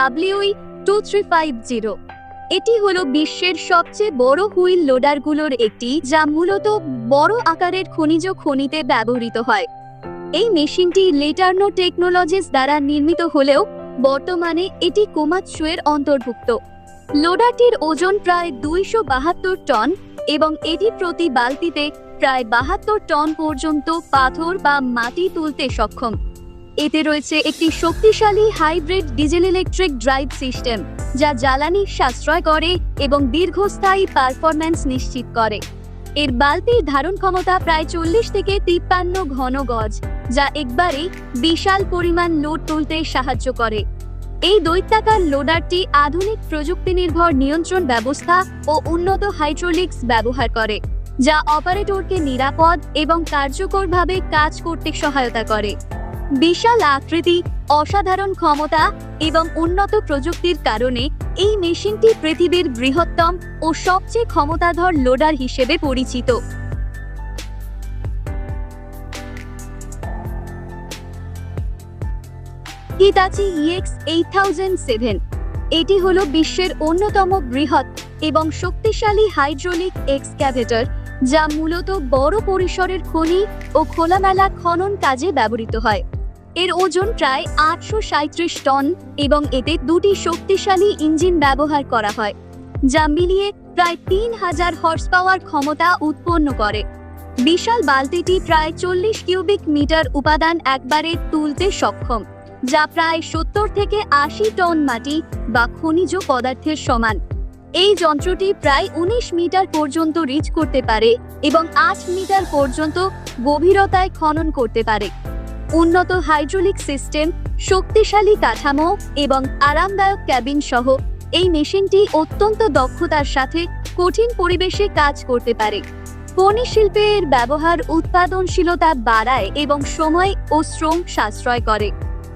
W E two three five zero এটি হলো বিশ্বের সবচেয়ে বড় হুইল লোডারগুলোর একটি, যা মূলত বড় আকারের খনিজ খনিতে ব্যবহৃত হয়। এই মেশিনটি লেটার্নো টেকনোলজিস দ্বারা নির্মিত হলেও বর্তমানে এটি কোমাৎসুয়ের অন্তর্ভুক্ত। লোডারটির ওজন প্রায় দুইশো বাহাত্তর টন এবং এটি প্রতি বালতিতে প্রায় বাহাত্তর টন পর্যন্ত পাথর বা মাটি তুলতে সক্ষম। এতে রয়েছে একটি শক্তিশালী hybrid diesel electric drive system, যা জ্বালানি সাশ্রয় করে এবং দীর্ঘস্থায়ী পারফরম্যান্স নিশ্চিত করে। এর বালতির ধারণ ক্ষমতা প্রায় চল্লিশ থেকে তিপ্পান্ন ঘন গজ, যা একবারেই বিশাল পরিমাণ লোড তুলতে সাহায্য করে। এই দৈত্যাকার লোডারটি আধুনিক প্রযুক্তি নির্ভর নিয়ন্ত্রণ ব্যবস্থা ও উন্নত হাইড্রোলিক্স ব্যবহার করে, যা অপারেটরকে নিরাপদ এবং কার্যকরভাবে কাজ করতে সহায়তা করে। বিশাল আকৃতি, অসাধারণ ক্ষমতা এবং উন্নত প্রযুক্তির কারণে এই মেশিনটি পৃথিবীর বৃহত্তম ও সবচেয়ে ক্ষমতাধর লোডার হিসেবে পরিচিত। Hitachi E X eight thousand seven এটি হল বিশ্বের অন্যতম বৃহৎ এবং শক্তিশালী হাইড্রোলিক এক্সক্যাভেটর, যা মূলত বড় পরিসরের খনি ও খোলামেলা খনন কাজে ব্যবহৃত হয়। এর ওজন প্রায় আটশো টন এবং এতে দুটি শক্তিশালী ইঞ্জিন ব্যবহার করা হয়, যা মিলিয়ে প্রায় তিন হাজার হর্স পাওয়ার ক্ষমতা উৎপন্ন করে। বিশাল বালতিটি প্রায় চল্লিশ কিউবিক মিটার উপাদান একবারে তুলতে সক্ষম, যা প্রায় সত্তর থেকে আশি টন মাটি বা খনিজ পদার্থের সমান। এই যন্ত্রটি প্রায় উনিশ মিটার পর্যন্ত রিচ করতে পারে এবং আট মিটার পর্যন্ত গভীরতায় খনন করতে পারে। উন্নত হাইড্রোলিক সিস্টেম, শক্তিশালী কাঠামো এবং আরামদায়ক ক্যাবিন সহ এই মেশিনটি অত্যন্ত দক্ষতার সাথে কঠিন পরিবেশে কাজ করতে পারে। খনি শিল্পে এর ব্যবহার উৎপাদনশীলতা বাড়ায় এবং সময় ও শ্রম সাশ্রয় করে।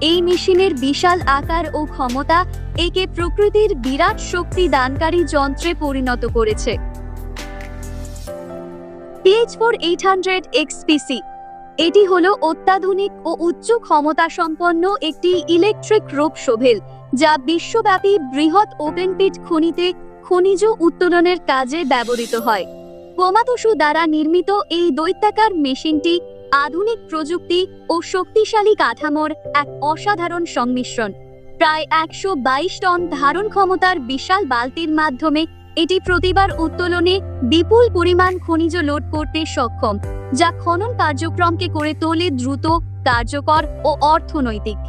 এই মেশিনের বিশাল আকার ও ক্ষমতা একে প্রকৃতির বিরাট শক্তি দানকারী যন্ত্রে পরিণত করেছে। P H four eight hundred X P C এটি হলো অত্যাধুনিক ও উচ্চ ক্ষমতা সম্পন্ন একটি ইলেকট্রিক রোপ শোভেল যা বিশ্বব্যাপী বৃহৎ ওপেন পিট খনিতে খনিজ উত্তোলনের কাজে ব্যবহৃত হয়। কোমাতসু দ্বারা নির্মিত এই দৈত্যাকার মেশিনটি আধুনিক প্রযুক্তি ও শক্তিশালী কাঠামোর এক অসাধারণ সংমিশ্রণ। প্রায় একশো বাইশ টন ধারণ ক্ষমতার বিশাল বালতির মাধ্যমে এটি প্রতিবার উত্তোলনে বিপুল পরিমাণ খনিজ লোড করতে সক্ষম, যা খনন কার্যক্রমকে করে তোলে দ্রুত, কার্যকর ও অর্থনৈতিক।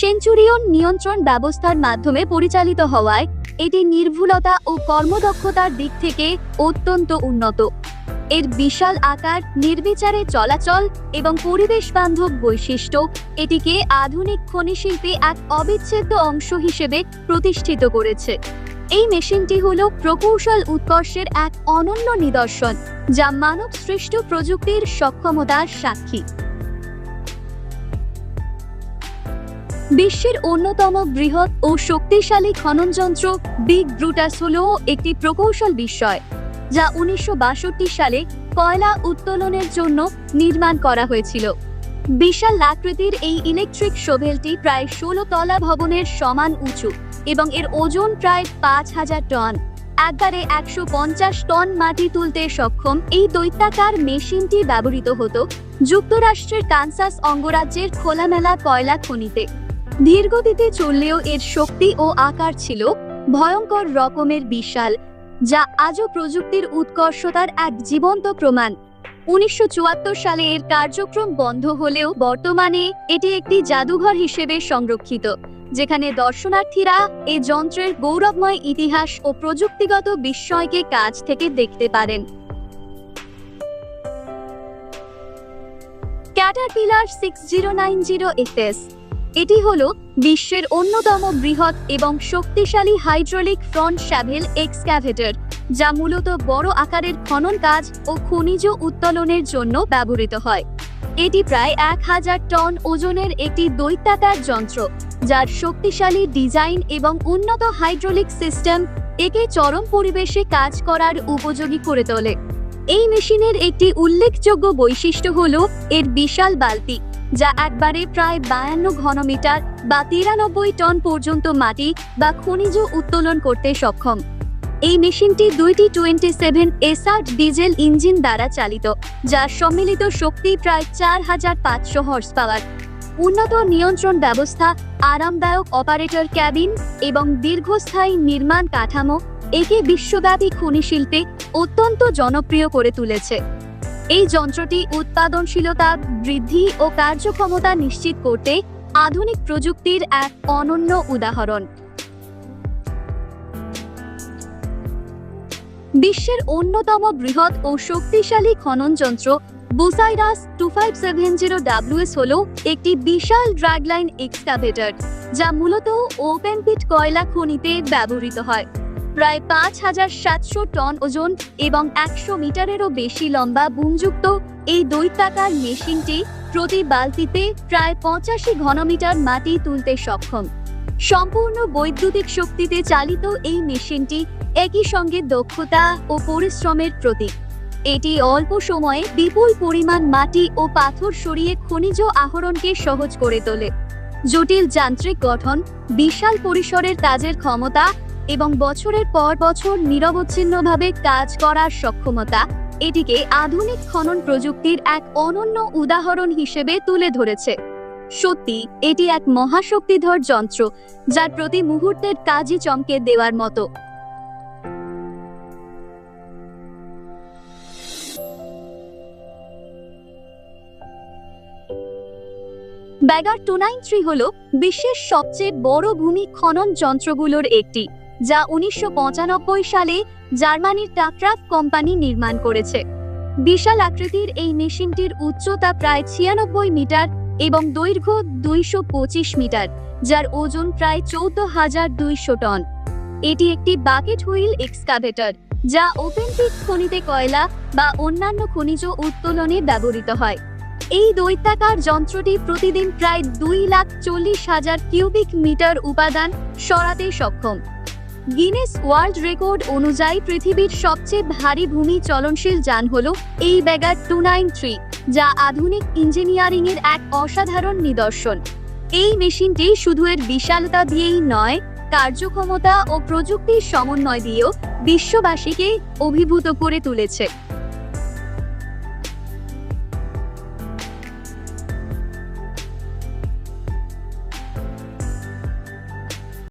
সেঞ্চুরিয়ন নিয়ন্ত্রণ ব্যবস্থার মাধ্যমে পরিচালিত হওয়ায় এটি নির্ভুলতা ও কর্মদক্ষতার দিক থেকে অত্যন্ত উন্নত। এর বিশাল আকার, নির্বিচারে চলাচল এবং পরিবেশ বান্ধব বৈশিষ্ট্য এটিকে আধুনিক খনি শিল্পে এক অবিচ্ছেদ্য অংশ হিসেবে প্রতিষ্ঠিত করেছে। এই মেশিনটি হল প্রকৌশল উৎকর্ষের এক অনন্য নিদর্শন, যা মানব সৃষ্ট প্রযুক্তির সক্ষমতার সাক্ষী। বিশ্বের অন্যতম বৃহৎ ও শক্তিশালী খননযন্ত্র বিগ ব্রুটাস হল একটি প্রকৌশল বিষয়, যা উনিশশো বাষট্টি সালে কয়লা উত্তোলনের জন্য নির্মাণ করা হয়েছিল। বিশাল আকৃতির এই ইলেকট্রিক শোভেলটি প্রায় ষোলো তলা ভবনের সমান উঁচু। এবং এর ওজন প্রায় পাঁচ হাজার টন। একবারে একশো পঞ্চাশ টন মাটি তুলতে সক্ষম এই দৈত্যাকার মেশিনটি ব্যবহৃত হতো যুক্তরাষ্ট্রের কানসাস অঙ্গরাজ্যের খোলামেলা কয়লা খনিতে। ধীরগতিতে চললেও এর শক্তি ও আকার ছিল ভয়ঙ্কর রকমের বিশাল, যা আজও প্রযুক্তির উৎকর্ষতার এক জীবন্ত প্রমাণ। উনিশশো চুয়াত্তর সালে এর কার্যক্রম বন্ধ হলেও বর্তমানে এটি একটি জাদুঘর হিসেবে সংরক্ষিত। যেখানে দর্শনার্থীরা এই যন্ত্রের গৌরবময় ইতিহাস ও প্রযুক্তিগত বিস্ময়কে কাজ থেকে দেখতে পারেন। Caterpillar six zero nine zero F S এটি হল বিশ্বের অন্যতম বৃহৎ এবং শক্তিশালী হাইড্রোলিক ফ্রন্ট শ্যাভেল এক্সক্যাভেটর, যা মূলত বড় আকারের খনন কাজ ও খনিজ উত্তোলনের জন্য ব্যবহৃত হয়। এটি প্রায় এক হাজার টন ওজনের একটি দৈত্যাকার যন্ত্র, যার শক্তিশালী ডিজাইন এবং উন্নত হাইড্রোলিক সিস্টেম একে চরম পরিবেশে কাজ করার উপযোগী করে তোলে। এই মেশিনের একটি উল্লেখযোগ্য বৈশিষ্ট্য হল এর বিশাল বালতি, যা একবারে প্রায় বায়ান্ন ঘনমিটার বা তিরানব্বই টন পর্যন্ত মাটি বা খনিজ উত্তোলন করতে সক্ষম। এই মেশিনটি দুইটি twenty seven S R diesel engine দ্বারা চালিত যার সম্মিলিত শক্তি প্রায় চার হাজার পাঁচশো হর্স পাওয়ার উন্নত নিয়ন্ত্রণ ব্যবস্থা, আরামদায়ক অপারেটর ক্যাবিন এবং দীর্ঘস্থায়ী নির্মাণ কাঠামো একে বিশ্বব্যাপী খনি শিল্পে অত্যন্ত জনপ্রিয় করে তুলেছে। এই যন্ত্রটি উৎপাদনশীলতা, বৃদ্ধি ও কার্যক্ষমতা নিশ্চিত করতে আধুনিক প্রযুক্তির এক অনন্য উদাহরণ। বিশ্বের অন্যতম বৃহৎ ও শক্তিশালী খনন যন্ত্র Bucyrus two five seven zero W S হল একটি বিশাল ড্রাগলাইন এক্সকাভেটর, যা মূলত ওপেন পিট কয়লা খনিতে ব্যবহৃত হয়। প্রায় পাঁচ হাজার সাতশো টন ওজন এবং একশো মিটারেরও বেশি লম্বা বুমযুক্ত এই দৈত্যাকার মেশিনটি প্রতি বালতিতে প্রায় পঁচাশি ঘনমিটার মাটি তুলতে সক্ষম। সম্পূর্ণ বৈদ্যুতিক শক্তিতে চালিত এই মেশিনটি একই সঙ্গে দক্ষতা ও পরিশ্রমের প্রতীক। এটি অল্প সময়ে বিপুল পরিমাণ মাটি ও পাথর সরিয়ে খনিজ আহরণকে সহজ করে তোলে। জটিল যান্ত্রিক গঠন, বিশাল পরিসরের কাজের ক্ষমতা এবং বছরের পর বছর নিরবচ্ছিন্নভাবে কাজ করার সক্ষমতা এটিকে আধুনিক খনন প্রযুক্তির এক অনন্য উদাহরণ হিসেবে তুলে ধরেছে। সত্যি, এটি এক মহাশক্তিধর যন্ত্র, যার প্রতি মুহূর্তের কাজই চমকে দেওয়ার মতো। ব্যাগার টু নাইন থ্রি হল বিশ্বের সবচেয়ে বড় ভূমি খনন যন্ত্রগুলোর একটি, যা উনিশশো পঁচানব্বই সালে জার্মানির টাকরাফ কোম্পানি নির্মাণ করেছে। বিশাল আকৃতির এই মেশিনটির উচ্চতা প্রায় ছিয়ানব্বই মিটার এবং দৈর্ঘ্য দুইশো পঁচিশ মিটার, যার ওজন প্রায় চৌদ্দ হাজার দুইশো টন। এটি একটি বাকেট হুইল এক্সকাভেটর, যা ওপেন খনিতে কয়লা বা অন্যান্য খনিজ উত্তোলনে ব্যবহৃত হয়। এই দৈত্যাকার যন্ত্রটি প্রতিদিন প্রায় দুই লাখ চল্লিশ হাজার কিউবিক মিটার উপাদান সরাতে সক্ষম। গিনেস ওয়ার্ল্ড রেকর্ড অনুযায়ী পৃথিবীর সবচেয়ে ভারী ভূমি চলনশীল যান হল এই ব্যাগার টু নাইন থ্রি। যা আধুনিক ইঞ্জিনিয়ারিং এর এক অসাধারণ নিদর্শন। এই মেশিনটি শুধু এর বিশালতা দিয়েই নয়, কার্যক্ষমতা ও প্রযুক্তির সমন্বয় দিয়েও বিশ্ববাসীকে অভিভূত করে তুলেছে।